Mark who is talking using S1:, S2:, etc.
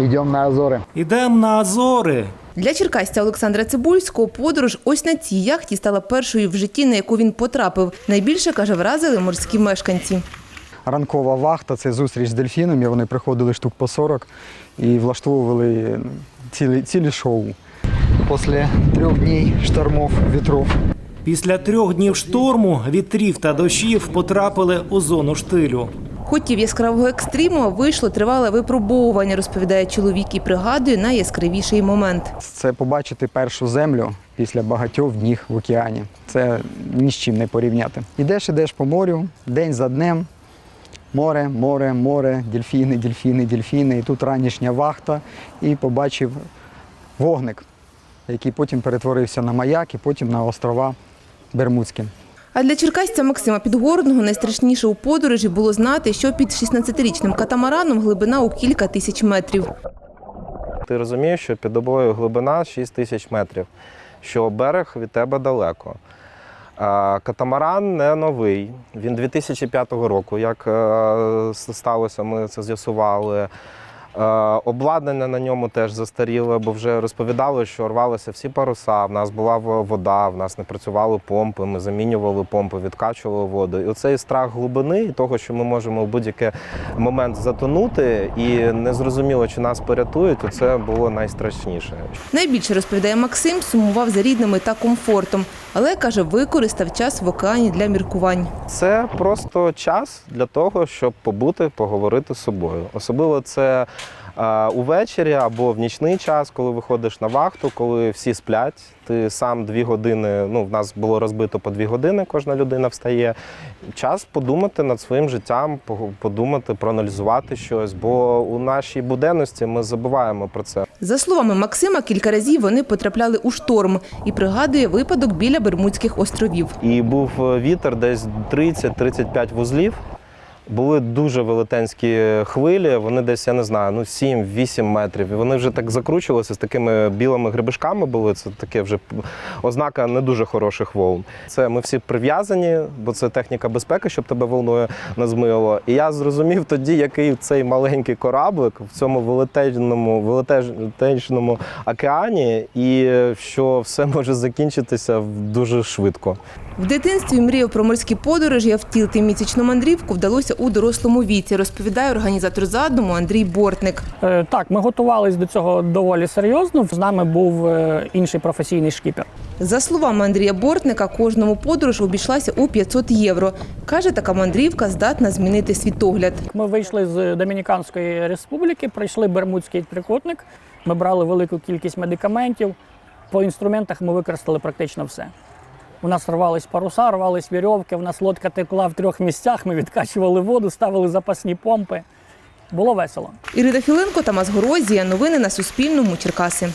S1: Идем на Азоры.
S2: Ідемо на Азори.
S3: Для черкасця Олександра Цибульського подорож ось на цій яхті стала першою в житті, на яку він потрапив. Найбільше, каже, вразили морські мешканці.
S1: Ранкова вахта це зустріч з дельфінами. Вони приходили штук по 40 і влаштовували цілі, цілі шоу. Після трьох днів штормов, вітров
S2: Після трьох днів шторму, вітрів та дощів потрапили у зону штилю.
S3: Хотів яскравого екстриму, вийшло тривале випробовування, розповідає чоловік і пригадує найяскравіший момент.
S1: це побачити першу землю після багатьох днів в океані. Це ні з чим не порівняти. Ідеш, ідеш по морю, день за днем. Море, море, море, дельфіни, дельфіни, дельфіни. І тут ранішня вахта, і побачив вогник, який потім перетворився на маяк і потім на острова Бермудські.
S3: А для черкасця Максима Підгорного найстрашніше у подорожі було знати, що під 16-річним катамараном глибина у кілька тисяч метрів.
S4: Ти розумієш, що під тобою глибина 6 тисяч метрів, що берег від тебе далеко. Катамаран не новий. Він 2005 року, як е, сталося, ми це з'ясували. Е, Обладнання на ньому теж застаріле, бо вже розповідали, що рвалися всі паруса. В нас була вода, в нас не працювали помпи. Ми замінювали помпи, відкачували воду. І оцей страх глибини і того, що ми можемо в будь-який момент затонути, і незрозуміло, чи нас порятують, це було найстрашніше.
S3: Найбільше розповідає Максим, сумував за рідними та комфортом, але каже, використав час в океані для міркувань.
S4: Це просто час для того, щоб побути, поговорити з собою. Особливо це увечері або в нічний час, коли виходиш на вахту, коли всі сплять. Ти сам дві години. Ну, в нас було розбито по дві години, кожна людина встає. Час подумати над своїм життям, подумати, проаналізувати щось. Бо у нашій буденності ми забуваємо про це.
S3: За словами Максима, кілька разів вони потрапляли у шторм і пригадує випадок біля Бермудських островів.
S4: І був е, вітер десь 30-35 вузлів. Були дуже велетенські хвилі, вони десь, я не знаю, ну 7-8 метрів. І вони вже так закручувалися з такими білими грибишками були. Це таке вже ознака не дуже хороших волн. Це ми всі прив'язані, бо це техніка безпеки, щоб тебе волною не змило. І я зрозумів тоді, який цей маленький кораблик в цьому велетенному, велетенському океані, і що все може закінчитися дуже швидко.
S3: В дитинстві мріяв про морські подорожі, а втілити місячну мандрівку вдалося у дорослому віці, розповідає організатор задуму Андрій Бортник.
S5: Е, Так, ми готувалися до цього доволі серйозно. З нами був е, інший професійний шкіпер.
S3: За словами Андрія Бортника, кожному подорож обійшлася у 500 євро. Каже, така мандрівка здатна змінити світогляд.
S5: Ми вийшли з Домініканської республіки, пройшли Бермудський трикутник. Ми брали велику кількість медикаментів. По інструментах ми використали практично все. У нас рвались паруса, рвались вірьовки, у нас лодка текла в трьох місцях. Ми відкачували воду, ставили запасні помпи. Було весело.
S3: Ірина Філенко, Тамас Горозія. Новини на Суспільному. Черкаси.